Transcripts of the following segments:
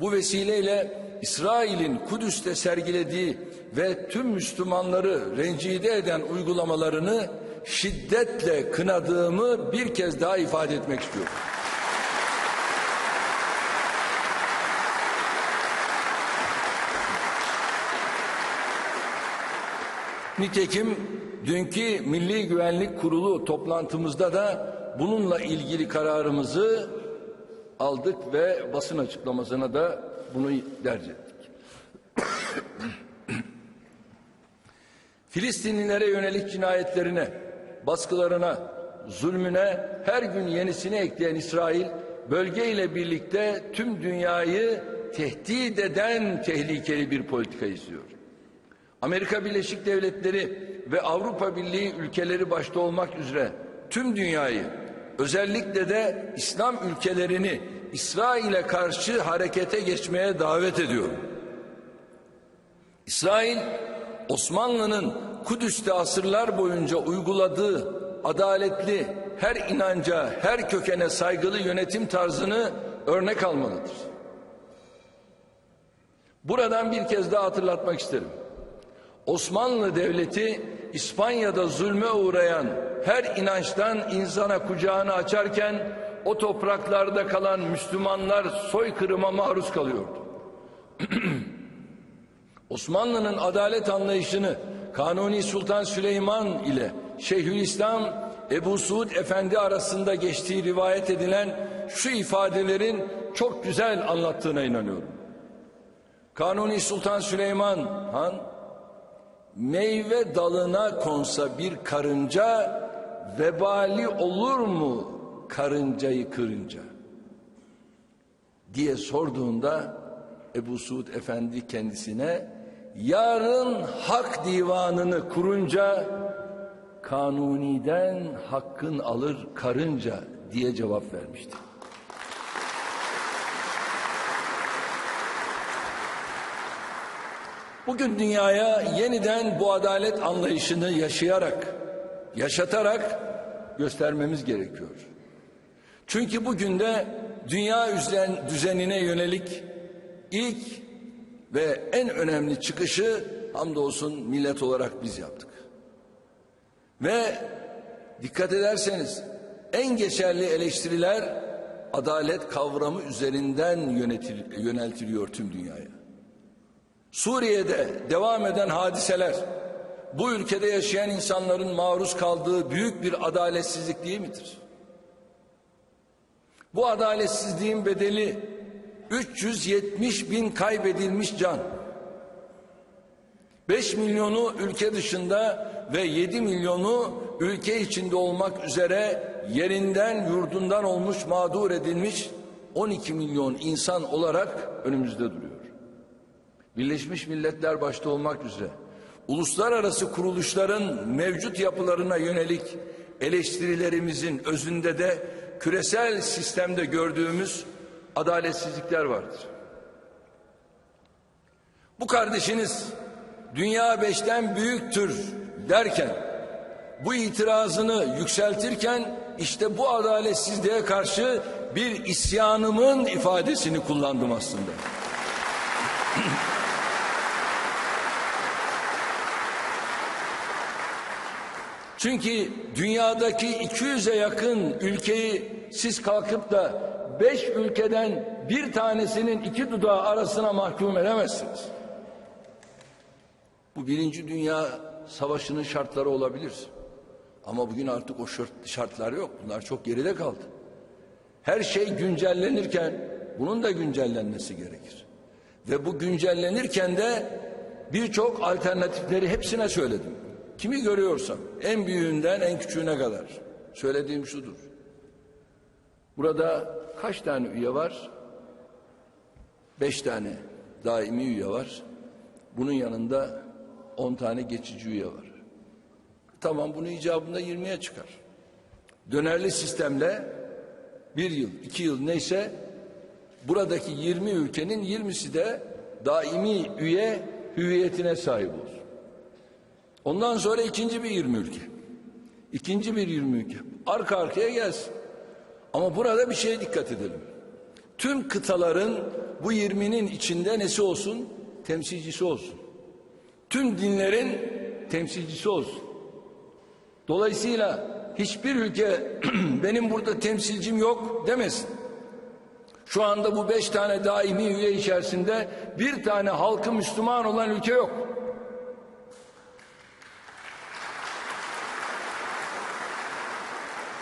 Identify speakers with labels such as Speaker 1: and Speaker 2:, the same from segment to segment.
Speaker 1: Bu vesileyle İsrail'in Kudüs'te sergilediği ve tüm Müslümanları rencide eden uygulamalarını şiddetle kınadığımı bir kez daha ifade etmek istiyorum. Nitekim dünkü Milli Güvenlik Kurulu toplantımızda da bununla ilgili kararımızı aldık ve basın açıklamasına da bunu derc ettik. Filistinlilere yönelik cinayetlerine, baskılarına, zulmüne her gün yenisini ekleyen İsrail, bölgeyle birlikte tüm dünyayı tehdit eden tehlikeli bir politika izliyor. Amerika Birleşik Devletleri ve Avrupa Birliği ülkeleri başta olmak üzere tüm dünyayı özellikle de İslam ülkelerini İsrail'e karşı harekete geçmeye davet ediyor. İsrail Osmanlı'nın Kudüs'te asırlar boyunca uyguladığı adaletli, her inanca, her kökene saygılı yönetim tarzını örnek almalıdır. Buradan bir kez daha hatırlatmak isterim. Osmanlı Devleti İspanya'da zulme uğrayan her inançtan insana kucağını açarken o topraklarda kalan Müslümanlar soykırıma maruz kalıyordu. Osmanlı'nın adalet anlayışını Kanuni Sultan Süleyman ile Şeyhülislam Ebu Suud Efendi arasında geçtiği rivayet edilen şu ifadelerin çok güzel anlattığına inanıyorum. Kanuni Sultan Süleyman Han meyve dalına konsa bir karınca vebali olur mu karıncayı kırınca diye sorduğunda Ebu Suud Efendi kendisine yarın hak divanını kurunca kanuniden hakkın alır karınca diye cevap vermişti. Bugün dünyaya yeniden bu adalet anlayışını yaşayarak, yaşatarak göstermemiz gerekiyor. Çünkü bugün de dünya düzenine yönelik ilk ve en önemli çıkışı hamdolsun millet olarak biz yaptık. Ve dikkat ederseniz en geçerli eleştiriler adalet kavramı üzerinden yönetil, yöneltiliyor tüm dünyaya. Suriye'de devam eden hadiseler bu ülkede yaşayan insanların maruz kaldığı büyük bir adaletsizlik değil midir? Bu adaletsizliğin bedeli 370 bin kaybedilmiş can. 5 milyonu ülke dışında ve 7 milyonu ülke içinde olmak üzere yerinden yurdundan olmuş mağdur edilmiş 12 milyon insan olarak önümüzde duruyor. Birleşmiş Milletler başta olmak üzere uluslararası kuruluşların mevcut yapılarına yönelik eleştirilerimizin özünde de küresel sistemde gördüğümüz adaletsizlikler vardır. Bu kardeşiniz dünya beşten büyüktür derken bu itirazını yükseltirken işte bu adaletsizliğe karşı bir isyanımın ifadesini kullandım aslında. Çünkü dünyadaki 200'e yakın ülkeyi siz kalkıp da beş ülkeden bir tanesinin iki dudağı arasına mahkum edemezsiniz. Bu birinci dünya savaşının şartları olabilir. Ama bugün artık o şartlar yok. Bunlar çok geride kaldı. Her şey güncellenirken bunun da güncellenmesi gerekir. Ve bu güncellenirken de birçok alternatifleri hepsine söyledim. Kimi görüyorsam en büyüğünden en küçüğüne kadar söylediğim şudur. Burada kaç tane üye var? Beş tane daimi üye var. Bunun yanında on tane geçici üye var. Tamam bunu icabında yirmiye çıkar. Dönerli sistemle bir yıl, iki yıl neyse buradaki yirmi ülkenin yirmisi de daimi üye hüviyetine sahip olur. Ondan sonra ikinci bir 20 ülke. İkinci bir 20 ülke. Arka arkaya gelsin. Ama burada bir şeye dikkat edelim. tüm kıtaların bu 20'nin içinde nesi olsun? Temsilcisi olsun. Tüm dinlerin temsilcisi olsun. Dolayısıyla hiçbir ülke benim burada temsilcim yok demesin. Şu anda bu beş tane daimi üye içerisinde bir tane halkı Müslüman olan ülke yok.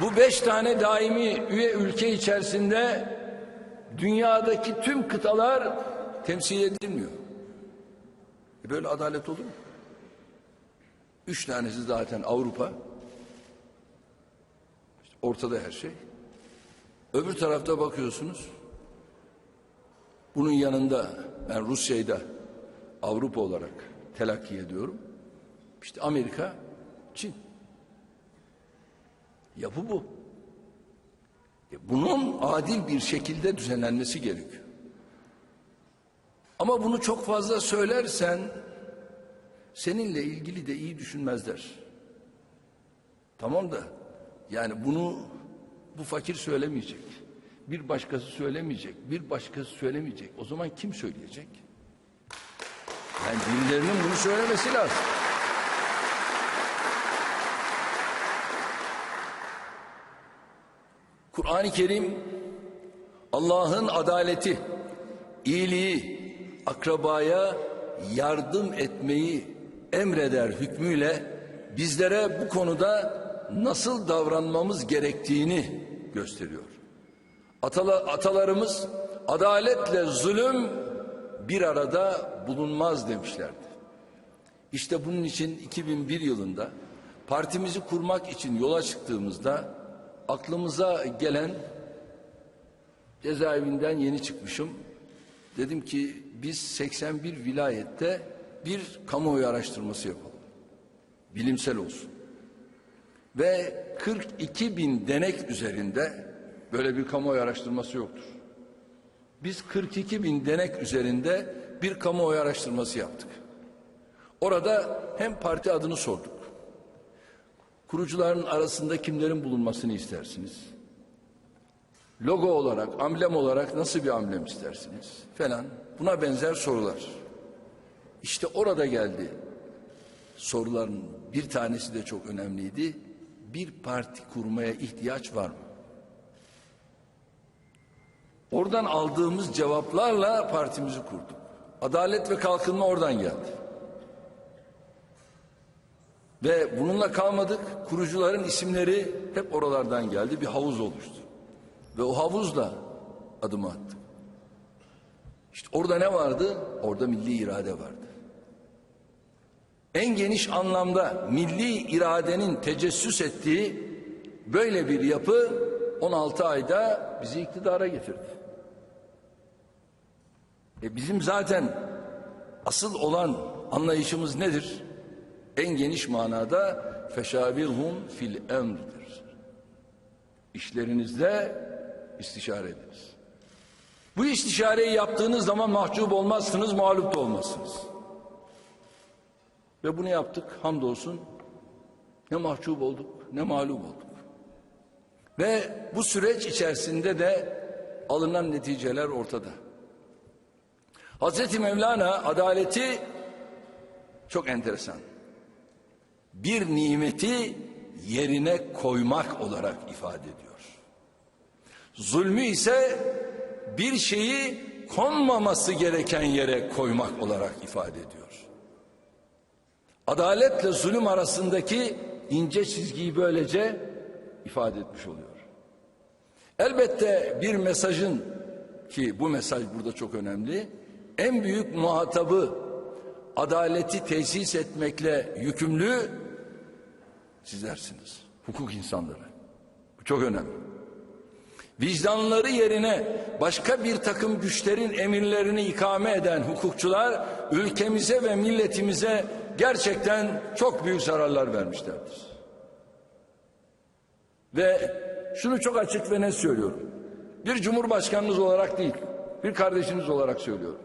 Speaker 1: Bu beş tane daimi üye ülke içerisinde dünyadaki tüm kıtalar temsil edilmiyor. E böyle adalet olur mu? Üç tanesi zaten Avrupa. İşte ortada her şey. Öbür tarafta bakıyorsunuz. Bunun yanında ben Rusya'yı da Avrupa olarak telakki ediyorum. İşte Amerika, Çin. Yapı bu. E bunun adil bir şekilde düzenlenmesi gerekiyor. Ama bunu çok fazla söylersen seninle ilgili de iyi düşünmezler. Tamam da yani bunu bu fakir söylemeyecek. Bir başkası söylemeyecek. Bir başkası söylemeyecek. O zaman kim söyleyecek? Yani birilerinin bunu söylemesi lazım. Kur'an-ı Kerim Allah'ın adaleti, iyiliği, akrabaya yardım etmeyi emreder hükmüyle bizlere bu konuda nasıl davranmamız gerektiğini gösteriyor. Atala, atalarımız adaletle zulüm bir arada bulunmaz demişlerdi. İşte bunun için 2001 yılında partimizi kurmak için yola çıktığımızda aklımıza gelen cezaevinden yeni çıkmışım. Dedim ki biz 81 vilayette bir kamuoyu araştırması yapalım. Bilimsel olsun. Ve 42 bin denek üzerinde böyle bir kamuoyu araştırması yoktur. Biz 42 bin denek üzerinde bir kamuoyu araştırması yaptık. Orada hem parti adını sorduk. Kurucuların arasında kimlerin bulunmasını istersiniz? Logo olarak, amblem olarak nasıl bir amblem istersiniz? Falan. Buna benzer sorular. İşte orada geldi. Soruların bir tanesi de çok önemliydi. Bir parti kurmaya ihtiyaç var mı? Oradan aldığımız cevaplarla partimizi kurduk. Adalet ve kalkınma oradan geldi. Ve bununla kalmadık. Kurucuların isimleri hep oralardan geldi. Bir havuz oluştu. Ve o havuzla adımı attık. İşte orada ne vardı? Orada milli irade vardı. En geniş anlamda milli iradenin tecessüs ettiği böyle bir yapı 16 ayda bizi iktidara getirdi. E bizim zaten asıl olan anlayışımız nedir? En geniş manada feşavirhum fil emrdir. İşlerinizde istişare ediniz. Bu istişareyi yaptığınız zaman mahcup olmazsınız, mağlup da olmazsınız. Ve bunu yaptık hamdolsun. Ne mahcup olduk, ne mağlup olduk. Ve bu süreç içerisinde de alınan neticeler ortada. Hazreti Mevlana adaleti çok enteresan. Bir nimeti yerine koymak olarak ifade ediyor. Zulmü ise bir şeyi konmaması gereken yere koymak olarak ifade ediyor. Adaletle zulüm arasındaki ince çizgiyi böylece ifade etmiş oluyor. Elbette bir mesajın ki bu mesaj burada çok önemli. En büyük muhatabı adaleti tesis etmekle yükümlü sizlersiniz. Hukuk insanları. Bu çok önemli. Vicdanları yerine başka bir takım güçlerin emirlerini ikame eden hukukçular ülkemize ve milletimize gerçekten çok büyük zararlar vermişlerdir. Ve şunu çok açık ve net söylüyorum. Bir cumhurbaşkanınız olarak değil, bir kardeşiniz olarak söylüyorum.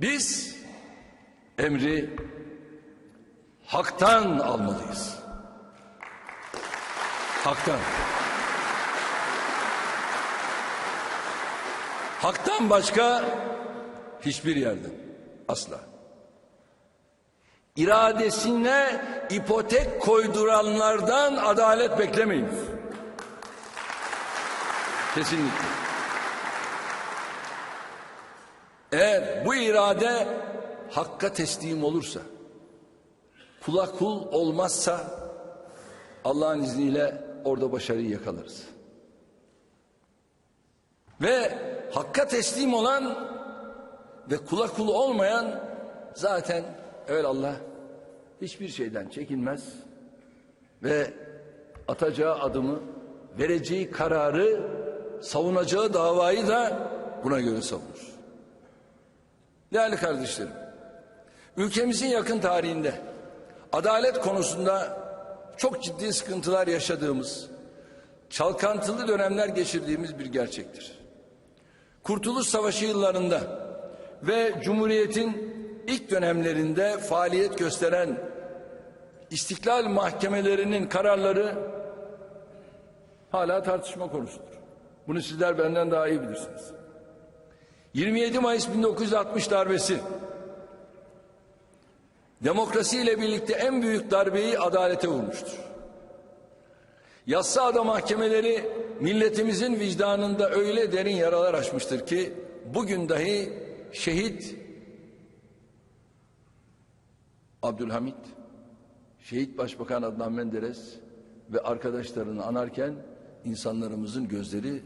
Speaker 1: Biz emri haktan almalıyız. Haktan. Hak'tan başka hiçbir yerden. Asla. İradesine ipotek koyduranlardan adalet beklemeyin. Kesinlikle. Eğer bu irade hakka teslim olursa, kula kul olmazsa Allah'ın izniyle orada başarıyı yakalarız. Ve hakka teslim olan ve kula kul olmayan zaten Allah hiçbir şeyden çekinmez ve atacağı adımı, vereceği kararı, savunacağı davayı da buna göre savunur. Değerli kardeşlerim, ülkemizin yakın tarihinde adalet konusunda çok ciddi sıkıntılar yaşadığımız, çalkantılı dönemler geçirdiğimiz bir gerçektir. Kurtuluş Savaşı yıllarında ve Cumhuriyet'in ilk dönemlerinde faaliyet gösteren istiklal mahkemelerinin kararları hala tartışma konusudur. Bunu sizler benden daha iyi bilirsiniz. 27 Mayıs 1960 darbesi demokrasi ile birlikte en büyük darbeyi adalete vurmuştur. Yassıada mahkemeleri milletimizin vicdanında öyle derin yaralar açmıştır ki bugün dahi şehit Abdülhamit, şehit başbakan Adnan Menderes ve arkadaşlarını anarken insanlarımızın gözleri